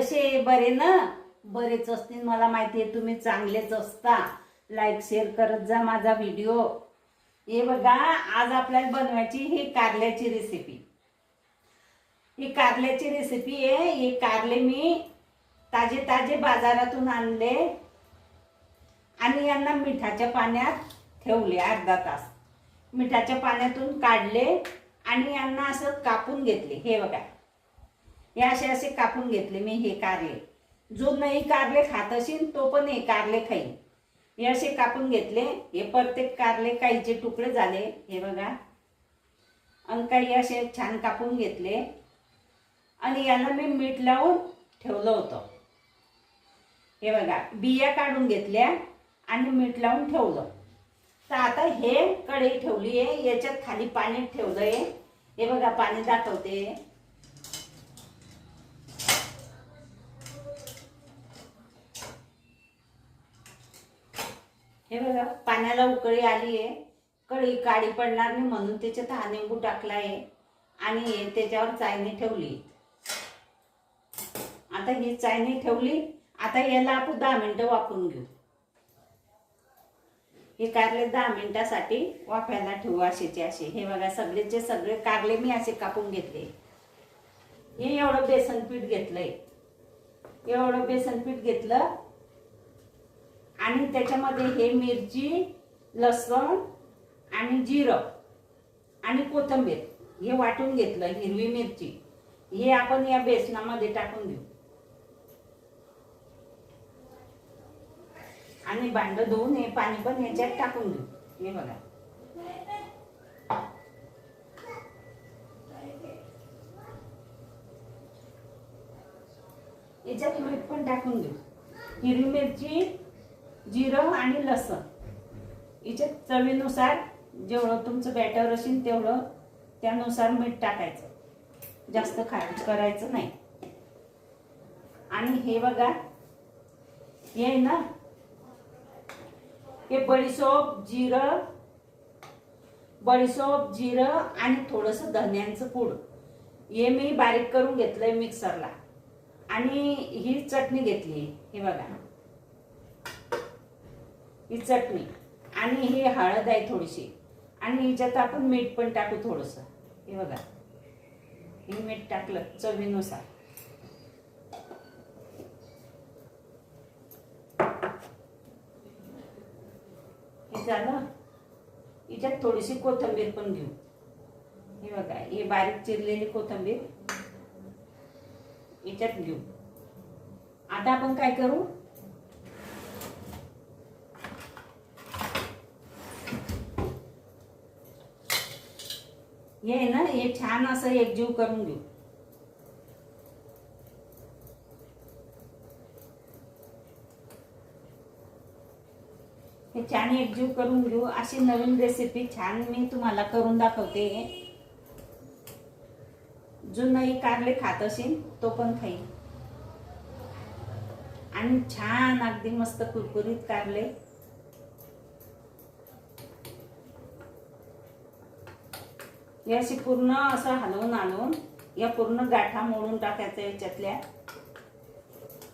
कसे बरे ना? बरेच असतील मला माहिती आहे. तुम्ही चांगलेच असता. लाईक शेअर करत जा माझा व्हिडिओ हे बघा आज आपल्याला बनवायची ही कारल्याची रेसिपी ही कारल्याची रेसिपी आहे. हे कारले मी ताजे ताजे बाजारातून आणले आणि यांना मिठाच्या पाण्यात ठेवले अर्धा तास. मिठाच्या पाण्यातून काढले आणि यांना असं कापून घेतले. हे बघा. हे असे असे कापून घेतले मी हे कारले. जो नाही कारले खात असेल तो पण हे कारले खाईल हे असे कापून घेतले हे प्रत्येक कारले काहीचे तुकडे झाले हे बघा. आणि काही असे छान कापून घेतले. आणि याला मी मीठ लावून ठेवलं होतं. हे बघा बिया काढून घेतल्या आणि मीठ लावून ठेवलं. तर आता हे कढई ठेवली आहे याच्यात खाली पाणी ठेवलं आहे हे बघा पाणी दाखवते. हे बघा पाण्याला उकळी आली आहे. कळी काळी पडणार नाही म्हणून त्याच्यात हा निंबू टाकला आहे. आणि त्याच्यावर चायनी ठेवली. आता ही चायनी ठेवली. आता याला आपण दहा मिनिटं वापरून घेऊ. हे कारले दहा मिनिटासाठी वाफायला ठेवू असेचे असे. हे बघा सगळेचे सगळे कारले मी असे कापून घेतले. हे एवढं बेसन पीठ घेतलंय. एवढं बेसन पीठ घेतलं. आणि त्याच्यामध्ये हे मिरची लसण आणि जिरं आणि कोथिंबीर हे वाटून घेतलं हिरवी मिरची. हे आपण या बेसनामध्ये टाकून देऊ. आणि भांड धुवून हे पाणी पण याच्यात टाकून देऊ. हे बघा. याच्यात मीठ पण टाकून देऊ. हिरवी मिरची जिरं आणि लसण. याच्यात चवीनुसार जेवढं तुमचं बॅटर असेल तेवढं त्यानुसार मीठ टाकायचं. जास्त खा करायचं नाही. आणि हे बघा हे ना हे बडीसोप जिरं बडीसोप जिरं आणि थोडंसं धन्यांचं पूड. हे मी बारीक करून घेतलंय मिक्सरला आणि ही चटणी घेतली हे बघा. ही चटणी आणि ही हळद आहे थोडीशी. आणि हिच्यात आपण मीठ पण टाकू थोडंसं. हे बघा. हे मीठ टाकलं चवीनुसार. हे झालं. हिच्यात थोडीशी कोथिंबीर पण घेऊ. हे बघा हे बारीक चिरलेली कोथिंबीर. याच्यात घेऊ. आता आपण काय करू? हे आहे ना हे छान असं एकजीव करून घेऊ. हे छान एकजीव करून घेऊ. अशी नवीन रेसिपी छान मी तुम्हाला करून दाखवते. जो नाही कारले खात असेल तो पण खाईल आणि छान अगदी मस्त कुरकुरीत कारले. हे अशी पूर्ण असं हलवून आणून या पूर्ण गाठा मोडून टाकायचं याच्यातल्या.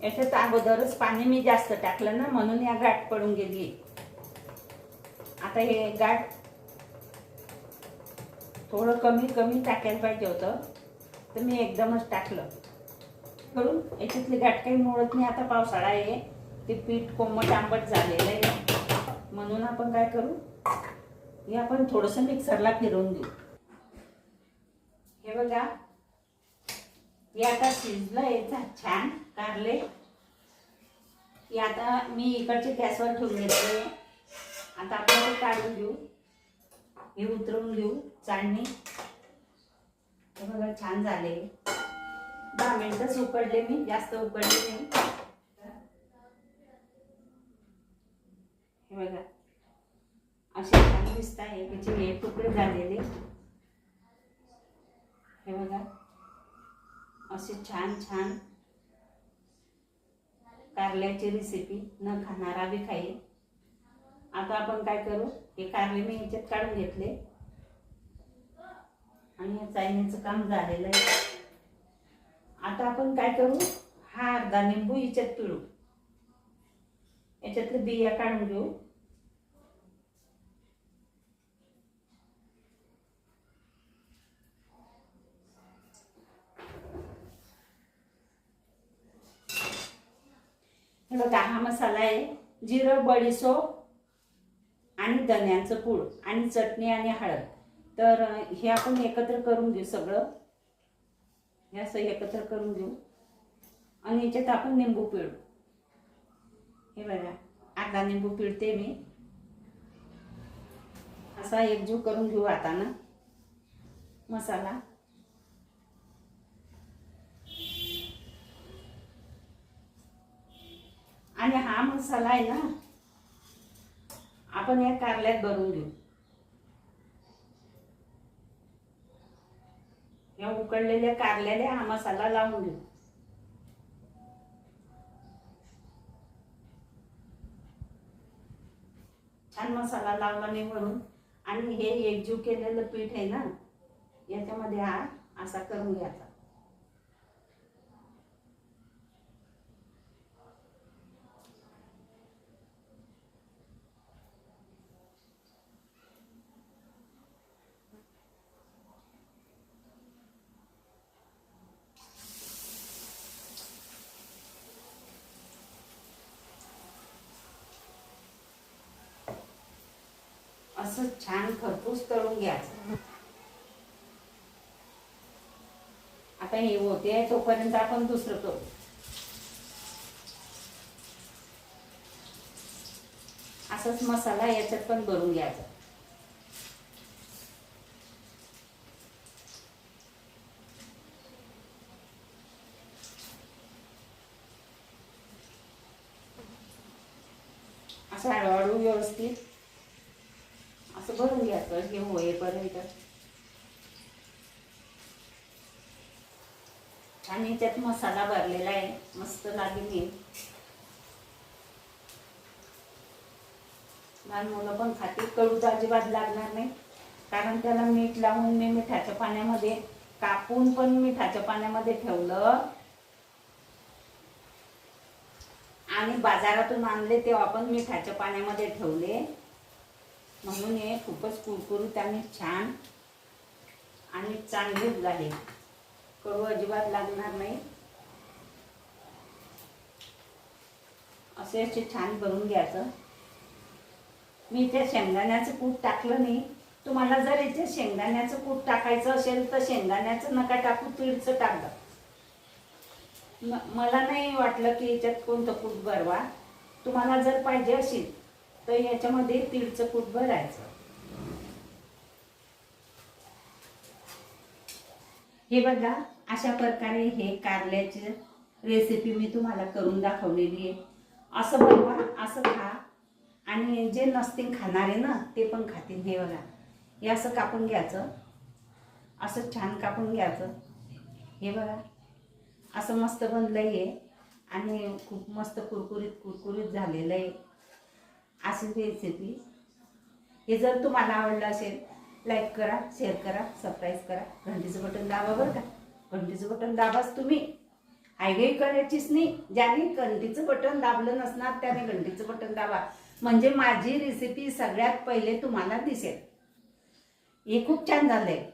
याच्यात अगोदरच पाणी मी जास्त टाकलं ना म्हणून या गाठ पडून गेली. आता हे गाठ थोडं कमी कमी टाकायला पाहिजे होतं तर मी एकदमच टाकलं. करून याच्यातली गाठ काही मोडत नाही आता पावसाळा आहे ते पीठ कोमट आंबट झालेलं आहे. म्हणून आपण काय करू? हे आपण थोडंसं मिक्सरला फिरवून देऊ. बघा. हे आता शिजलं छान कारले. हे आता मी इकडचे गॅसवर ठेवून घेतले आता आपण ते काढून घेऊ. हे उतरवून घेऊ चाळणी. हे बघा छान झाले. दहा मिनिटच उकडले मी जास्त उकडले नाही. हे बघा. असे छान दिसत आहे त्याचे हे तुकडे झालेले. हे बघा. असे छान छान कारल्याची रेसिपी न खाणारा बी खाईल. आता आपण काय करू? हे कारले मी ह्याच्यात काढून घेतले. आणि हे चायनीचं काम झालेलं आहे. आता आपण काय करू? हा अर्धा लिंबू ह्याच्यात पिळू. याच्यातले बिया काढून घेऊ. हे बघा हा मसाला आहे. जिरं बडीसोप आणि धन्यांचं पूड आणि चटणी आणि हळद. तर हे आपण एकत्र करून घेऊ सगळं. हे असं एकत्र करून घेऊ. आणि याच्यात आपण निंबू पिळू. हे बघा आता निंबू पिळते मी. असा एकजीव करून घेऊ आता ना. मसाला. आणि हा मसाला आहे ना आपण या कारल्यात भरून घेऊ या उकडलेल्या कारल्याला हा मसाला लावून घेऊ छान मसाला लावला मी म्हणून आणि हे एकजीव केलेलं पीठ आहे ना याच्यामध्ये हा असा करून घ्यायचा. असं छान खरपूस तळून घ्यायचं. आता हे होते तोपर्यंत आपण दुसरं करू. असंच मसाला याच्यात पण भरून घ्यायचा. असं हळूहळू व्यवस्थित असं भरून घ्यायचं हे होईपर्यंत आणि त्यात मसाला भरलेला आहे. मस्त लागेल मी लहान मुलं पण खाते कडू तर अजिबात लागणार नाही. कारण त्याला मीठ लावून मी मिठाच्या पाण्यामध्ये कापून पण मिठाच्या पाण्यामध्ये ठेवलं. आणि बाजारातून आणले तेव्हा पण मिठाच्या पाण्यामध्ये ठेवले. म्हणून हे खूपच कुरकुरीत आणि छान आणि चांगले झाले कडू अजिबात लागणार नाही. असे असे छान भरून घ्यायचं. मी त्या शेंगदाण्याचं कूट टाकलं नाही. तुम्हाला जर इथे शेंगदाण्याचं कूट टाकायचं असेल तर शेंगदाण्याचं नका टाकू तीळचं टाकलं मला नाही वाटलं की याच्यात कोणतं कूट भरवा. तुम्हाला जर पाहिजे असेल तर ह्याच्यामध्ये तीळचं कूट भरायचं. हे बघा अशा प्रकारे हे कारल्याची रेसिपी मी तुम्हाला करून दाखवलेली आहे. असं बनवा असं खा. आणि जे नसतील खाणारे ना ते पण खातील. हे बघा हे असं कापून घ्यायचं. असं छान कापून घ्यायचं. हे बघा असं मस्त बनलं आहे आणि खूप मस्त कुरकुरीत कुरकुरीत झालेलं आहे. अशी रेसिपी हे जर तुम्हाला आवडलं असेल लाईक करा शेअर करा सबस्क्राईब करा. घंटीचं बटन दाबा बरं का? घंटीचं बटन दाबाच तुम्ही. हायवे करायचीच नाही. ज्याने घंटीचं बटन दाबलं नसणार त्याने घंटीचं बटन दाबा. म्हणजे माझी रेसिपी सगळ्यात पहिले तुम्हाला दिसेल. हे खूप छान झालंय.